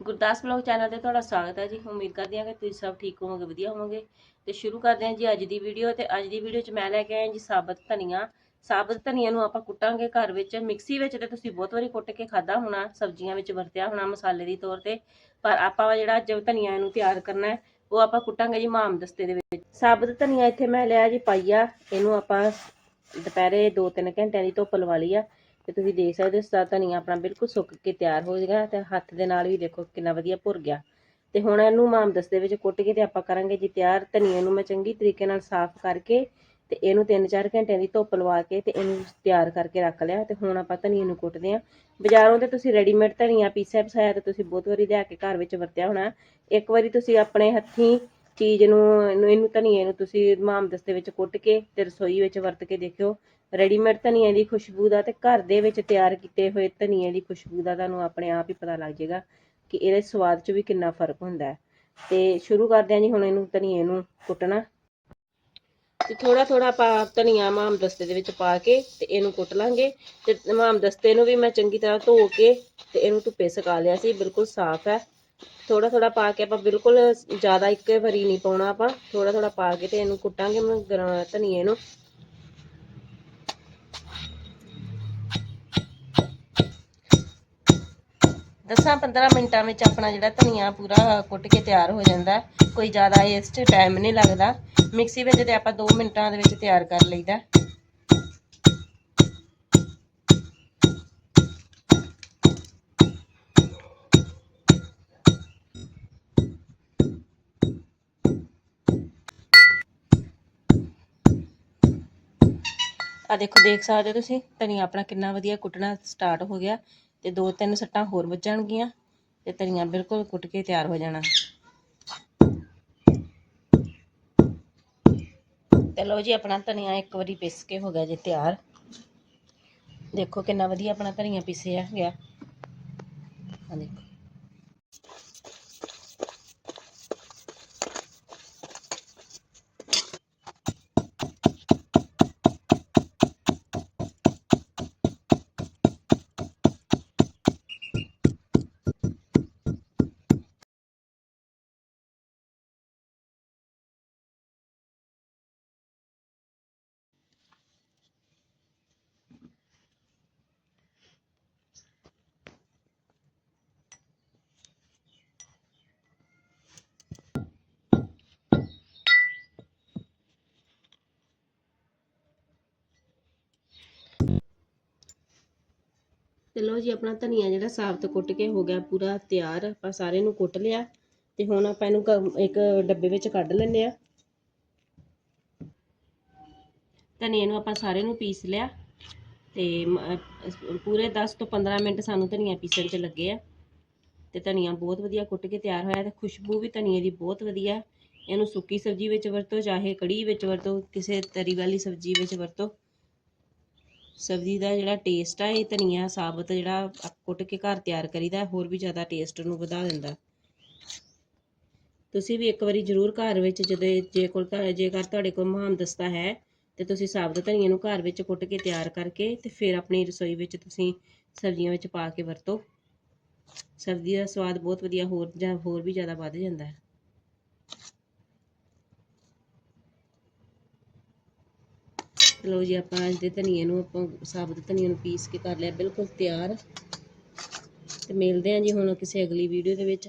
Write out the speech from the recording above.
Gurdas blog channel ਤੇ ਤੁਹਾਡਾ ਸਵਾਗਤ ਹੈ ਜੀ। ਉਮੀਦ ਕਰਦੀ ਹਾਂ ਕਿ ਤੁਸੀਂ ਸਭ ਠੀਕ ਹੋਵੋਗੇ, ਵਧੀਆ ਹੋਵੋਗੇ। ਤੇ ਸ਼ੁਰੂ ਕਰਦੇ ਹਾਂ ਜੀ ਅੱਜ ਦੀ ਵੀਡੀਓ। ਤੇ ਅੱਜ ਦੀ ਵੀਡੀਓ 'ਚ ਮੈਂ ਲੈ ਕੇ ਆਇਆ ਜੀ ਸਾਬਤ ਧਨੀਆ। ਸਾਬਤ ਧਨੀਆ ਨੂੰ ਆਪਾਂ ਕੁੱਟਾਂਗੇ ਘਰ ਵਿੱਚ। ਮਿਕਸੀ ਵਿੱਚ ਤੇ ਤੁਸੀਂ ਬਹੁਤ ਵਾਰੀ ਕੁੱਟ ਕੇ ਖਾਦਾ ਹੋਣਾ, ਸਬਜ਼ੀਆਂ ਵਿੱਚ ਵਰਤਿਆ ਹੋਣਾ ਮਸਾਲੇ ਦੀ ਤੌਰ ਤੇ। ਪਰ ਆਪਾਂ ਜਿਹੜਾ ਅੱਜ ਧਨੀਆ ਨੂੰ ਤਿਆਰ ਕਰਨਾ ਹੈ, ਉਹ ਆਪਾਂ ਕੁੱਟਾਂਗੇ ਜੀ ਮਾਮ ਦਸਤੇ ਦੇ ਵਿੱਚ। ਸਾਬਤ ਧਨੀਆ ਇੱਥੇ ਮੈਂ ਲਿਆ ਜੀ ਪਾਈਆ। ਇਹਨੂੰ ਆਪਾਂ ਦੁਪਹਿਰੇ 2-3 ਘੰਟਿਆਂ ਦੀ ਧੁੱਪ ਲਵਾ ਲਈ ਆ। ਤੇ ਤੁਸੀਂ ਦੇਖ ਸਕਦੇ ਹੋ ਧਨੀਆ ਆਪਣਾ ਬਿਲਕੁਲ ਸੁੱਕ ਕੇ ਤਿਆਰ ਹੋ ਜਾਏਗਾ ਤੇ ਹੱਥ ਦੇ ਨਾਲ ਵੀ ਦੇਖੋ ਕਿੰਨਾ ਵਧੀਆ ਭੁਰ ਗਿਆ। ਤੇ ਹੁਣ ਇਹਨੂੰ ਮਾਮਦਸ ਦੇ ਵਿੱਚ ਕੁੱਟ ਕੇ ਤੇ ਆਪਾਂ ਕਰਾਂਗੇ ਜੀ ਤਿਆਰ। ਧਨੀਏ ਨੂੰ ਮੈਂ ਚੰਗੀ ਤਰੀਕੇ ਨਾਲ ਸਾਫ਼ ਕਰਕੇ ਤੇ ਇਹਨੂੰ 3-4 ਘੰਟਿਆਂ ਦੀ ਧੁੱਪ ਲਵਾ ਕੇ ਤੇ ਇਹਨੂੰ ਤਿਆਰ ਕਰਕੇ ਰੱਖ ਲਿਆ ਤੇ ਹੁਣ ਆਪਾਂ ਧਨੀਏ ਨੂੰ ਕੁੱਟਦੇ ਆਂ ਬਾਜ਼ਾਰੋਂ ਤੇ ਤੁਸੀਂ ਰੈਡੀਮੇਡ ਧਨੀਆ ਪੀਸਿਆ ਪਸਾਇਆ ਤੇ ਤੁਸੀਂ ਬਹੁਤ ਵਾਰੀ ਲਿਆ ਕੇ ਘਰ ਵਿੱਚ ਵਰਤਿਆ ਹੋਣਾ। ਇੱਕ ਵਾਰੀ ਤੁਸੀਂ ਆਪਣੇ ਹੱਥੀਂ ਚੀਜ਼ ਨੂੰ, ਇਹਨੂੰ ਇਹਨੂੰ ਧਨੀਏ ਨੂੰ ਤੁਸੀਂ ਮਾਮਦਸ ਦੇ ਵਿੱਚ ਕੁੱਟ ਕੇ ਤੇ ਰਸੋਈ ਵਿੱਚ ਵਰਤ ਕੇ ਦੇਖਿਓ। ਰੈਡੀਮੇਡ ਧਨੀਏ ਦੀ ਖੁਸ਼ਬੂ ਦਾ ਤੇ ਘਰ ਦੇ ਵਿੱਚ ਤਿਆਰ ਕੀਤੇ ਹੋਏ ਧਨੀਏ ਦੀ ਖੁਸ਼ਬੂ ਦਾ ਤੁਹਾਨੂੰ ਆਪਣੇ ਆਪ ਹੀ ਪਤਾ ਲੱਗ ਜਾਏਗਾ ਕਿ ਇਹਦੇ ਸਵਾਦ 'ਚ ਵੀ ਕਿੰਨਾ ਫ਼ਰਕ ਹੁੰਦਾ ਹੈ। ਤੇ ਸ਼ੁਰੂ ਕਰਦੇ ਹਾਂ ਜੀ, ਹੁਣ ਇਹਨੂੰ ਧਨੀਏ ਨੂੰ ਕੁੱਟਣਾ। ਤੇ ਥੋੜਾ ਥੋੜਾ ਆਪਾਂ ਧਨੀਆ ਮਾਮ ਦੇ ਵਿੱਚ ਪਾ ਕੇ ਤੇ ਇਹਨੂੰ ਕੁੱਟ ਲਾਂਗੇ। ਤੇ ਮਾਮ ਨੂੰ ਵੀ ਮੈਂ ਚੰਗੀ ਤਰ੍ਹਾਂ ਧੋ ਕੇ ਤੇ ਇਹਨੂੰ ਧੁੱਪੇ ਸੁਕਾ ਲਿਆ ਸੀ, ਬਿਲਕੁਲ ਸਾਫ਼ ਹੈ। ਥੋੜਾ ਥੋੜਾ ਪਾ ਕੇ ਆਪਾਂ ਬਿਲਕੁਲ ਜ਼ਿਆਦਾ ਇੱਕੇ ਵਾਰੀ ਨਹੀਂ ਪਾਉਣਾ ਆਪਾਂ। ਥੋੜਾ ਥੋੜਾ ਪਾ ਕੇ ਤੇ ਇਹਨੂੰ ਕੁੱਟਾਂਗੇ ਮੈਂ ਧਨੀਏ ਨੂੰ। ਦਸਾਂ 15 ਮਿੰਟਾਂ ਵਿੱਚ ਆਪਣਾ ਜਿਹੜਾ ਧਨੀਆ ਪੂਰਾ ਕੁੱਟ ਕੇ ਤਿਆਰ ਹੋ ਜਾਂਦਾ। ਕੋਈ ਜ਼ਿਆਦਾ ਇਸ 'ਚ ਟਾਈਮ ਨਹੀਂ ਲੱਗਦਾ। ਮਿਕਸੀ ਵਿੱਚ ਤੇ ਆਪਾਂ 2 ਮਿੰਟਾਂ ਦੇ ਵਿੱਚ ਤਿਆਰ ਕਰ ਲਈਦਾ। ਆ ਦੇਖੋ, ਦੇਖ ਸਕਦੇ ਹੋ ਤੁਸੀਂ, ਧਨੀਆ ਆਪਣਾ ਕਿੰਨਾ ਵਧੀਆ ਕੁੱਟਣਾ ਸਟਾਰਟ ਹੋ ਗਿਆ ਤੇ ਦੋ ਤਿੰਨ ਸੱਟਾਂ ਹੋਰ ਵੱਜਣਗੀਆਂ ਤੇ ਧਨੀਆ ਬਿਲਕੁਲ ਕੁੱਟ ਕੇ ਤਿਆਰ ਹੋ ਜਾਣਾ। ਤੇ ਲਓ ਜੀ, ਆਪਣਾ ਧਨੀਆ ਇੱਕ ਵਾਰੀ ਪਿਸ ਕੇ ਹੋ ਗਿਆ ਜੀ ਤਿਆਰ। ਦੇਖੋ ਕਿੰਨਾ ਵਧੀਆ ਆਪਣਾ ਧਨੀਆ ਪਿਸਿਆ ਗਿਆ। ਆ ਦੇਖੋ। ਤੇ ਲਓ ਜੀ, ਆਪਣਾ ਧਨੀਆ ਜਿਹੜਾ ਸਾਬਤ ਕੁੱਟ ਕੇ ਹੋ ਗਿਆ ਪੂਰਾ ਤਿਆਰ। ਆਪਾਂ ਸਾਰੇ ਨੂੰ ਕੁੱਟ ਲਿਆ ਤੇ ਹੁਣ ਆਪਾਂ ਇਹਨੂੰ ਕ- ਇੱਕ ਡੱਬੇ ਵਿੱਚ ਕੱਢ ਲੈਂਦੇ ਆ ਧਨੀਏ ਨੂੰ ਆਪਾਂ ਸਾਰੇ ਨੂੰ ਪੀਸ ਲਿਆ ਤੇ ਪੂਰੇ 10 ਤੋਂ 15 ਮਿੰਟ ਸਾਨੂੰ ਧਨੀਆ ਪੀਸਣ 'ਚ ਲੱਗੇ ਆ। ਤੇ ਧਨੀਆ ਬਹੁਤ ਵਧੀਆ ਕੁੱਟ ਕੇ ਤਿਆਰ ਹੋਇਆ ਤੇ ਖੁਸ਼ਬੂ ਵੀ ਧਨੀਏ ਦੀ ਬਹੁਤ ਵਧੀਆ। ਇਹਨੂੰ ਸੁੱਕੀ ਸਬਜ਼ੀ ਵਿੱਚ ਵਰਤੋ, ਚਾਹੇ ਕੜੀ ਵਿੱਚ ਵਰਤੋ, ਕਿਸੇ ਤਰੀ ਵਾਲੀ ਸਬਜ਼ੀ ਵਿੱਚ ਵਰਤੋ। ਸਬਜ਼ੀ ਦਾ ਜਿਹੜਾ ਟੇਸਟ ਆ, ਇਹ ਧਨੀਆ, ਸਾਬਤ ਜਿਹੜਾ ਕੁੱਟ ਕੇ ਘਰ ਤਿਆਰ ਕਰੀਦਾ, ਹੋਰ ਵੀ ਜ਼ਿਆਦਾ ਟੇਸਟ ਨੂੰ ਵਧਾ ਦਿੰਦਾ। ਤੁਸੀਂ ਵੀ ਇੱਕ ਵਾਰੀ ਜ਼ਰੂਰ ਘਰ ਵਿੱਚ ਜਦੋਂ ਜੇ ਕੋਲ ਤੁਹਾਡੇ ਜੇਕਰ ਤੁਹਾਡੇ ਕੋਲ ਮਹਾਨ ਦਸਤਾ ਹੈ, ਤੇ ਤੁਸੀਂ ਸਾਬਤ ਧਨੀਏ ਨੂੰ ਘਰ ਵਿੱਚ ਕੁੱਟ ਕੇ ਤਿਆਰ ਕਰਕੇ ਤੇ ਫਿਰ ਆਪਣੀ ਰਸੋਈ ਵਿੱਚ ਤੁਸੀਂ ਸਬਜ਼ੀਆਂ ਵਿੱਚ ਪਾ ਕੇ ਵਰਤੋ। ਸਬਜ਼ੀ ਦਾ ਸਵਾਦ ਬਹੁਤ ਵਧੀਆ ਹੋਰ ਜਾਂ ਹੋਰ ਵੀ ਜ਼ਿਆਦਾ ਵੱਧ ਜਾਂਦਾ ਹੈ। ਲਓ ਜੀ ਆਪਾਂ ਅੱਜ ਦੇ ਧਨੀਏ ਨੂੰ ਆਪਾਂ ਸਾਬਤ ਧਨੀਏ ਨੂੰ ਪੀਸ ਕੇ ਕਰ ਲਿਆ, ਬਿਲਕੁਲ ਤਿਆਰ। ਤੇ ਮਿਲਦੇ ਹਾਂ ਜੀ ਹੁਣ ਕਿਸੇ ਅਗਲੀ ਵੀਡੀਓ ਦੇ ਵਿੱਚ।